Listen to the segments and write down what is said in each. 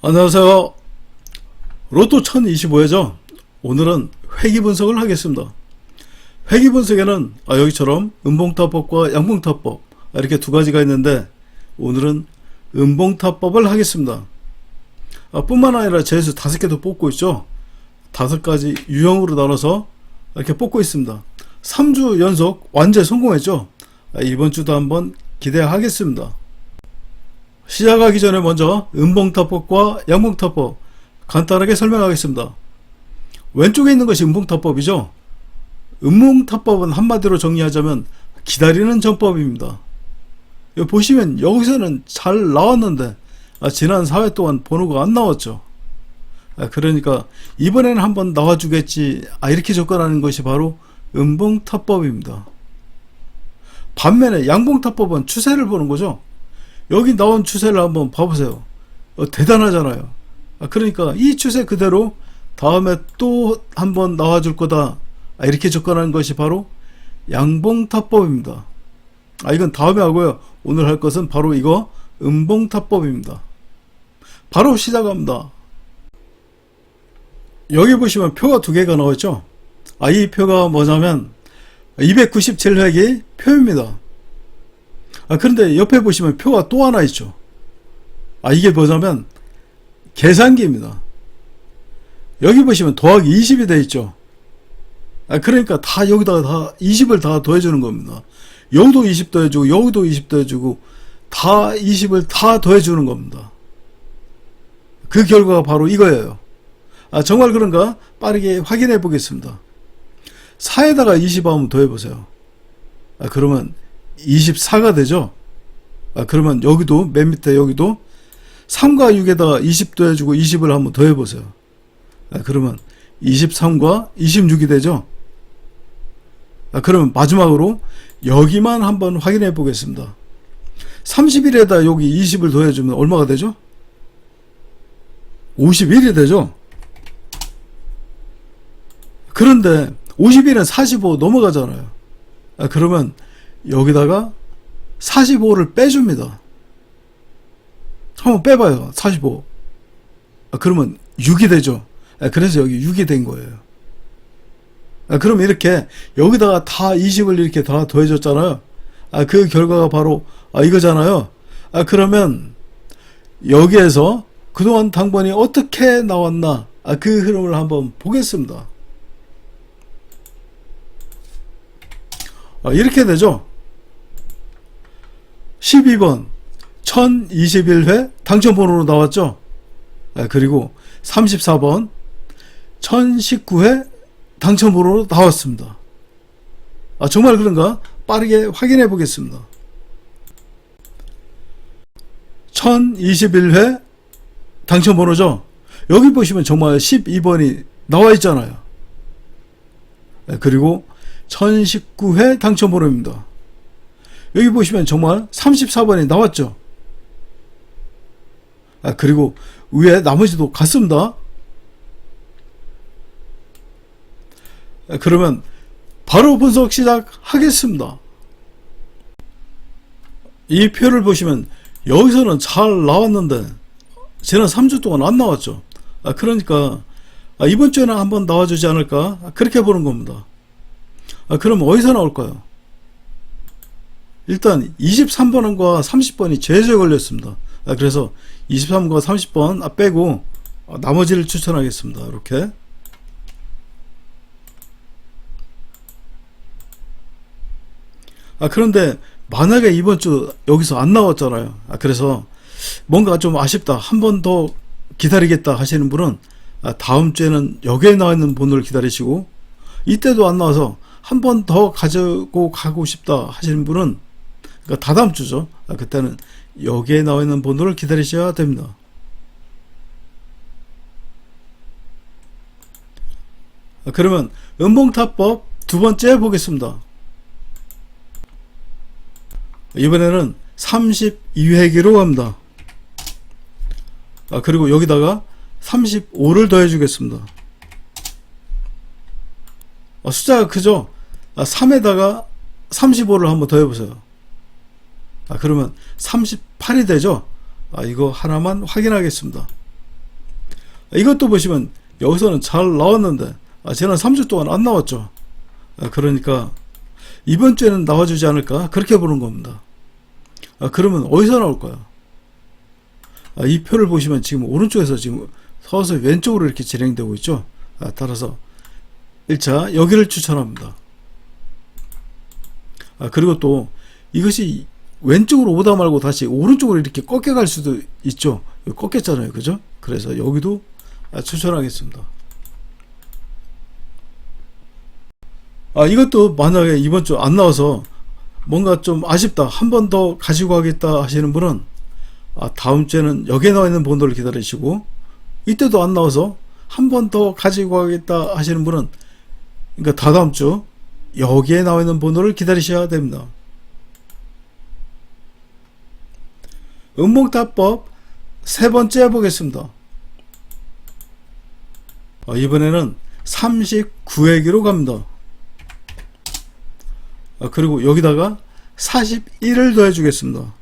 안녕하세요. 로또 1025회죠. 오늘은 회기 분석을 하겠습니다. 회기 분석에는 아, 여기처럼 음봉타법과 양봉타법 아, 이렇게 두 가지가 있는데 오늘은 음봉타법을 하겠습니다. 아, 뿐만 아니라 재수 다섯 개도 뽑고 있죠. 다섯 가지 유형으로 나눠서 이렇게 뽑고 있습니다. 3주 연속 완전 성공했죠. 아, 이번 주도 한번 기대하겠습니다. 시작하기 전에 먼저 음봉타법과 양봉타법 간단하게 설명하겠습니다. 왼쪽에 있는 것이 음봉타법이죠. 음봉타법은 한마디로 정리하자면 기다리는 전법입니다. 보시면 여기서는 잘 나왔는데 아, 지난 4회 동안 번호가 안 나왔죠. 아, 그러니까 이번에는 한번 나와주겠지 아, 이렇게 접근하는 것이 바로 음봉타법입니다. 반면에 양봉타법은 추세를 보는 거죠. 여기 나온 추세를 한번 봐보세요. 어, 대단하잖아요. 아, 그러니까 이 추세 그대로 다음에 또 한번 나와줄 거다. 아, 이렇게 접근하는 것이 바로 양봉타법입니다. 아, 이건 다음에 하고요. 오늘 할 것은 바로 이거 음봉타법입니다. 바로 시작합니다. 여기 보시면 표가 두 개가 나왔죠? 아, 이 표가 뭐냐면 297획이 표입니다. 아, 그런데 옆에 보시면 표가 또 하나 있죠. 아, 이게 뭐냐면 계산기입니다. 여기 보시면 더하기 20이 돼 있죠. 아, 그러니까 다 여기다가 다 20을 다 더해주는 겁니다. 여기도 20 더해주고, 여기도 20 더해주고, 다 20을 다 더해주는 겁니다. 그 결과가 바로 이거예요. 아, 정말 그런가? 빠르게 확인해 보겠습니다. 4에다가 20 하면 더해보세요. 아, 그러면 24가 되죠? 아, 그러면 여기도, 맨 밑에 여기도 3과 6에다가 20 더해주고 20을 한번 더 해보세요. 아, 그러면 23과 26이 되죠? 아, 그러면 마지막으로 여기만 한번 확인해 보겠습니다. 31에다 여기 20을 더해주면 얼마가 되죠? 51이 되죠? 그런데 51은 45 넘어가잖아요. 아, 그러면 여기다가 45를 빼줍니다. 한번 빼봐요. 45. 아, 그러면 6이 되죠. 아, 그래서 여기 6이 된 거예요. 아, 그럼 이렇게 여기다가 다 20을 이렇게 다 더해줬잖아요. 아, 그 결과가 바로 아, 이거잖아요. 아, 그러면 여기에서 그동안 당번이 어떻게 나왔나 아, 그 흐름을 한번 보겠습니다. 아, 이렇게 되죠. 12번 1021회 당첨번호로 나왔죠. 아, 그리고 34번 1019회 당첨번호로 나왔습니다. 아, 정말 그런가? 빠르게 확인해 보겠습니다. 1021회 당첨번호죠. 여기 보시면 정말 12번이 나와 있잖아요. 아, 그리고 1019회 당첨번호입니다. 여기 보시면 정말 34번이 나왔죠. 아, 그리고 위에 나머지도 같습니다. 아, 그러면 바로 분석 시작하겠습니다. 이 표를 보시면 여기서는 잘 나왔는데 지난 3주 동안 안 나왔죠. 아, 그러니까 아, 이번 주에는 한번 나와주지 않을까 아, 그렇게 보는 겁니다. 아, 그럼 어디서 나올까요? 일단 23번과 30번이 제주에 걸렸습니다. 아, 그래서 23번과 30번 아, 빼고 아, 나머지를 추천하겠습니다. 이렇게 아 그런데 만약에 이번 주 여기서 안 나왔잖아요. 아 그래서 뭔가 좀 아쉽다. 한 번 더 기다리겠다 하시는 분은 아, 다음 주에는 여기에 나와 있는 번호를 기다리시고 이때도 안 나와서 한 번 더 가지고 가고 싶다 하시는 분은 그러니까 다다음 주죠. 아, 그때는 여기에 나와 있는 번호를 기다리셔야 됩니다. 아, 그러면 음봉타법 두 번째 보겠습니다. 이번에는 32회기로 갑니다. 아, 그리고 여기다가 35를 더해 주겠습니다. 아, 숫자가 크죠? 아, 3에다가 35를 한번 더해 보세요. 아, 그러면 38이 되죠? 아, 이거 하나만 확인하겠습니다. 이것도 보시면 여기서는 잘 나왔는데 아, 지난 3주 동안 안 나왔죠. 아, 그러니까 이번 주에는 나와주지 않을까 그렇게 보는 겁니다. 아, 그러면 어디서 나올까요? 아, 이 표를 보시면 지금 오른쪽에서 지금 서서히 왼쪽으로 이렇게 진행되고 있죠. 아, 따라서 1차 여기를 추천합니다. 아, 그리고 또 이것이 왼쪽으로 오다 말고 다시 오른쪽으로 이렇게 꺾여 갈 수도 있죠. 꺾였잖아요. 그죠? 그래서 여기도 아, 추천하겠습니다. 아, 이것도 만약에 이번 주 안 나와서 뭔가 좀 아쉽다. 한 번 더 가지고 가겠다 하시는 분은 아, 다음 주에는 여기에 나와 있는 번호를 기다리시고 이때도 안 나와서 한 번 더 가지고 가겠다 하시는 분은 그러니까 다다음 주 여기에 나와 있는 번호를 기다리셔야 됩니다. 음봉타법 세 번째 해보겠습니다. 어, 이번에는 39회기로 갑니다. 어, 그리고 여기다가 41을 더해주겠습니다.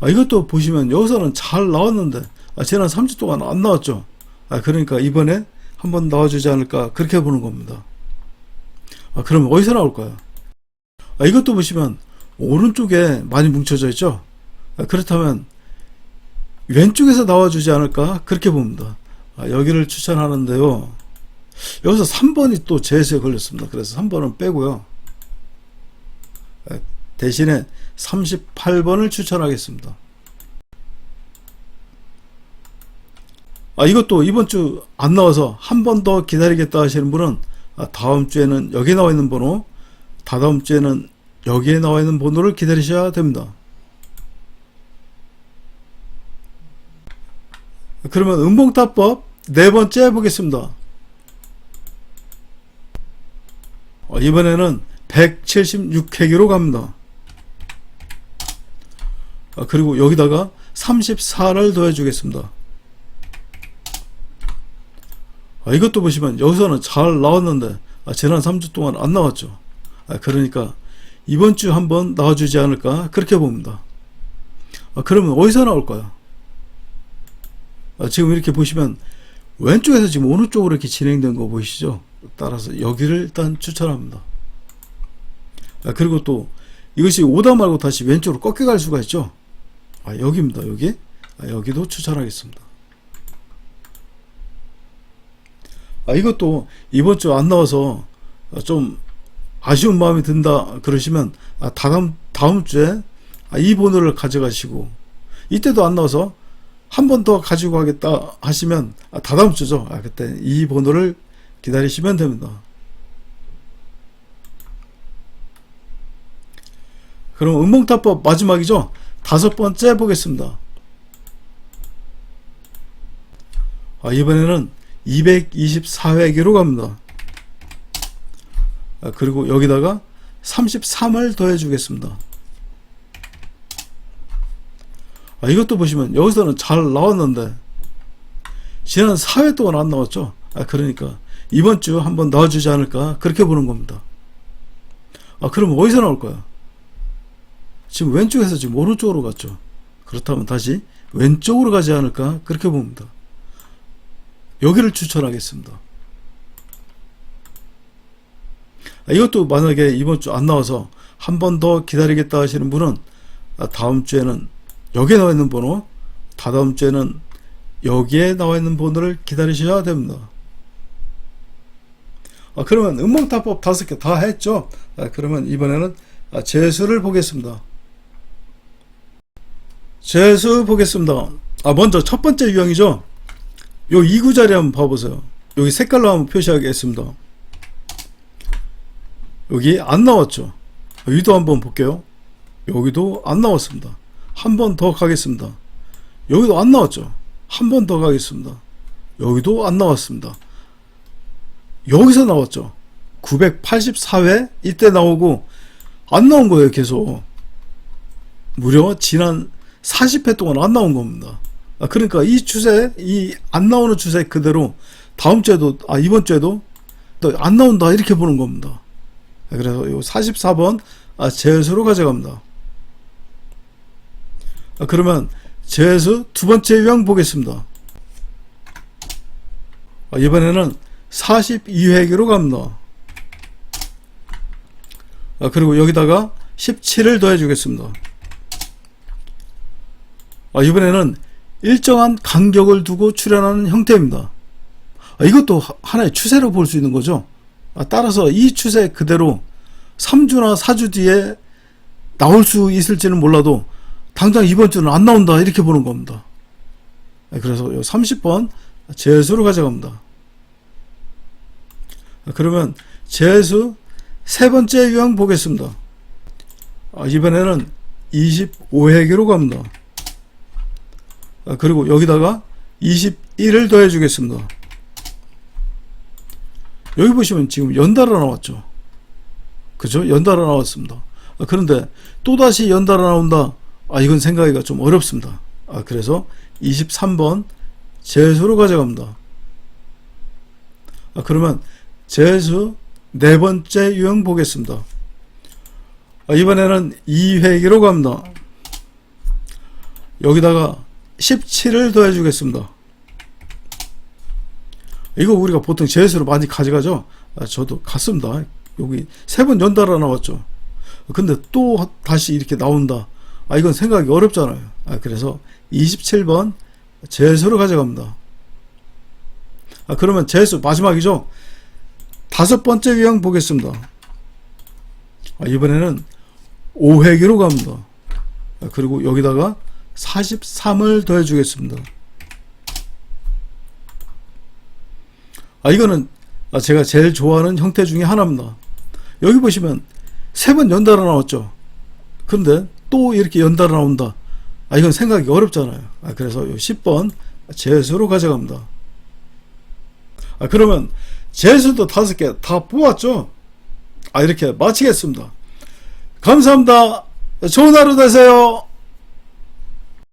아, 이것도 보시면 여기서는 잘 나왔는데 아, 지난 3주 동안 안 나왔죠. 아, 그러니까 이번에 한번 나와주지 않을까 그렇게 보는 겁니다. 아, 그러면 어디서 나올까요? 아, 이것도 보시면 오른쪽에 많이 뭉쳐져 있죠. 아, 그렇다면 왼쪽에서 나와주지 않을까 그렇게 봅니다. 아, 여기를 추천하는데요. 여기서 3번이 또 제수에 걸렸습니다. 그래서 3번은 빼고요. 아, 대신에 38번을 추천하겠습니다. 아, 이것도 이번 주 안 나와서 한 번 더 기다리겠다 하시는 분은 아, 다음 주에는 여기 나와 있는 번호, 다다음 주에는 여기에 나와 있는 번호를 기다리셔야 됩니다. 그러면 음봉타법 네 번째 해보겠습니다. 어, 이번에는 176회기로 갑니다. 아, 그리고 여기다가 34를 더해 주겠습니다. 아, 이것도 보시면 여기서는 잘 나왔는데 아, 지난 3주 동안 안 나왔죠. 아, 그러니까 이번 주 한번 나와주지 않을까 그렇게 봅니다. 아, 그러면 어디서 나올까요? 아, 지금 이렇게 보시면 왼쪽에서 지금 오른쪽으로 이렇게 진행된 거 보이시죠? 따라서 여기를 일단 추천합니다. 아, 그리고 또 이것이 오다 말고 다시 왼쪽으로 꺾여 갈 수가 있죠. 아, 여기입니다. 여기. 아, 여기도 추천하겠습니다. 아, 이것도 이번 주 안 나와서 좀 아쉬운 마음이 든다 그러시면 아, 다음 다음 주에 아, 이 번호를 가져가시고 이때도 안 나와서 한 번 더 가지고 가겠다 하시면 아, 다다음 주죠. 아, 그때 이 번호를 기다리시면 됩니다. 그럼 음봉타법 마지막이죠. 다섯 번째 보겠습니다. 아, 이번에는 224회기로 갑니다. 아, 그리고 여기다가 33을 더해 주겠습니다. 아, 이것도 보시면 여기서는 잘 나왔는데 지난 4회 동안 안 나왔죠. 아, 그러니까 이번 주 한번 나와주지 않을까 그렇게 보는 겁니다. 아, 그럼 어디서 나올까요? 지금 왼쪽에서 지금 오른쪽으로 갔죠. 그렇다면 다시 왼쪽으로 가지 않을까 그렇게 봅니다. 여기를 추천하겠습니다. 아, 이것도 만약에 이번 주 안 나와서 한 번 더 기다리겠다 하시는 분은 아, 다음 주에는 여기에 나와 있는 번호, 다다음 주에는 여기에 나와 있는 번호를 기다리셔야 됩니다. 아, 그러면 음봉타법 다섯 개 다 했죠? 아, 그러면 이번에는 아, 재수를 보겠습니다. 재수 보겠습니다. 아, 먼저 첫 번째 유형이죠? 요 2구 자리 한번 봐보세요. 여기 색깔로 한번 표시하겠습니다. 여기 안 나왔죠? 여기도 한번 볼게요. 여기도 안 나왔습니다. 한 번 더 가겠습니다. 여기도 안 나왔죠? 한 번 더 가겠습니다. 여기도 안 나왔습니다. 여기서 나왔죠? 984회 이때 나오고 안 나온 거예요, 계속. 무려 지난 40회 동안 안 나온 겁니다. 아, 그러니까 이 추세, 이 안 나오는 추세 그대로 다음 주에도, 아, 이번 주에도 또 안 나온다, 이렇게 보는 겁니다. 아, 그래서 요 44번, 아, 제수로 가져갑니다. 아, 그러면 제수 두 번째 유형 보겠습니다. 아, 이번에는 42회기로 갑니다. 아, 그리고 여기다가 17을 더해 주겠습니다. 아, 이번에는 일정한 간격을 두고 출현하는 형태입니다. 아, 이것도 하- 하나의 추세로 볼 수 있는 거죠. 아, 따라서 이 추세 그대로 3주나 4주 뒤에 나올 수 있을지는 몰라도 당장 이번 주는 안 나온다 이렇게 보는 겁니다. 아, 그래서 30번 재수로 가져갑니다. 아, 그러면 재수 세 번째 유형 보겠습니다. 아, 이번에는 25회기로 갑니다. 아, 그리고 여기다가 21을 더해 주겠습니다. 여기 보시면 지금 연달아 나왔죠. 그죠? 연달아 나왔습니다. 아, 그런데 또다시 연달아 나온다. 아, 이건 생각하기가 좀 어렵습니다. 아, 그래서 23번 재수로 가져갑니다. 아, 그러면 재수 네 번째 유형 보겠습니다. 아, 이번에는 2회기로 갑니다. 여기다가 17을 더해 주겠습니다. 이거 우리가 보통 재수로 많이 가져가죠? 아, 저도 갔습니다. 여기 세 번 연달아 나왔죠. 근데 또 다시 이렇게 나온다. 아, 이건 생각이 어렵잖아요. 아, 그래서 27번 재수로 가져갑니다. 아, 그러면 재수 마지막이죠? 다섯 번째 유형 보겠습니다. 아, 이번에는 5회기로 갑니다. 아, 그리고 여기다가 43을 더해 주겠습니다. 아, 이거는 아, 제가 제일 좋아하는 형태 중에 하나입니다. 여기 보시면 세 번 연달아 나왔죠. 근데 또 이렇게 연달아 나온다. 아, 이건 생각이 어렵잖아요. 아, 그래서 요 10번 재수로 가져갑니다. 아, 그러면 재수도 다섯 개 다 뽑았죠? 아, 이렇게 마치겠습니다. 감사합니다. 좋은 하루 되세요.